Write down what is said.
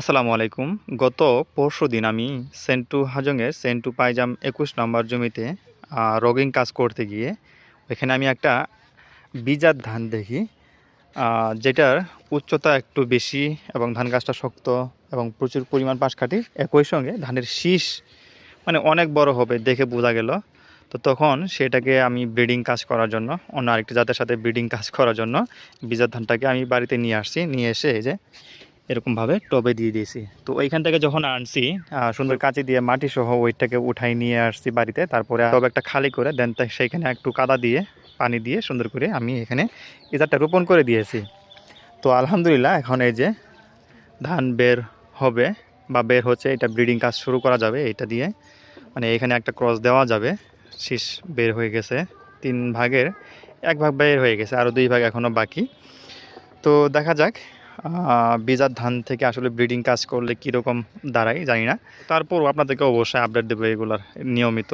আসসালামু আলাইকুম। গত পরশু দিন আমি সেন্টু হাজংয়ের সেন্টু পাইজাম একুশ নম্বর জমিতে রগিং কাজ করতে গিয়ে ওইখানে আমি একটা বীজার ধান দেখি যেটার উচ্চতা একটু বেশি এবং ধান গাছটা শক্ত এবং প্রচুর পরিমাণ পাশ কাটি একই সঙ্গে ধানের শীষ মানে অনেক বড় হবে দেখে বোঝা গেল। তো তখন সেটাকে আমি ব্রিডিং কাজ করার জন্য, অন্য আরেকটি জাতের সাথে ব্রিডিং কাজ করার জন্য বীজার ধানটাকে আমি বাড়িতে নিয়ে আসছি। নিয়ে এসে এই যে এরকমভাবে টবে দিয়ে দিয়েছি। তো ওইখান থেকে যখন আনছি সুন্দর কাঁচি দিয়ে মাটি সহ ওইটাকে উঠাই নিয়ে আসছি বাড়িতে। তারপরে টব একটা খালি করে দেন সেইখানে একটু কাদা দিয়ে, পানি দিয়ে সুন্দর করে আমি এখানে ইজারটা রোপণ করে দিয়েছি। তো আলহামদুলিল্লাহ এখন এই যে ধান বের হবে বা বের হচ্ছে, এটা ব্রিডিং কাজ শুরু করা যাবে এটা দিয়ে। মানে এখানে একটা ক্রস দেওয়া যাবে, শীষ বের হয়ে গেছে, তিন ভাগের এক ভাগ বের হয়ে গেছে, আরও দুই ভাগ এখনও বাকি। তো দেখা যাক বীজার ধান থেকে আসলে ব্রিডিং কাজ করলে কীরকম দাঁড়ায় জানি না। তারপরও আপনাদেরকে অবশ্যই আপডেট দেবো এগুলার নিয়মিত।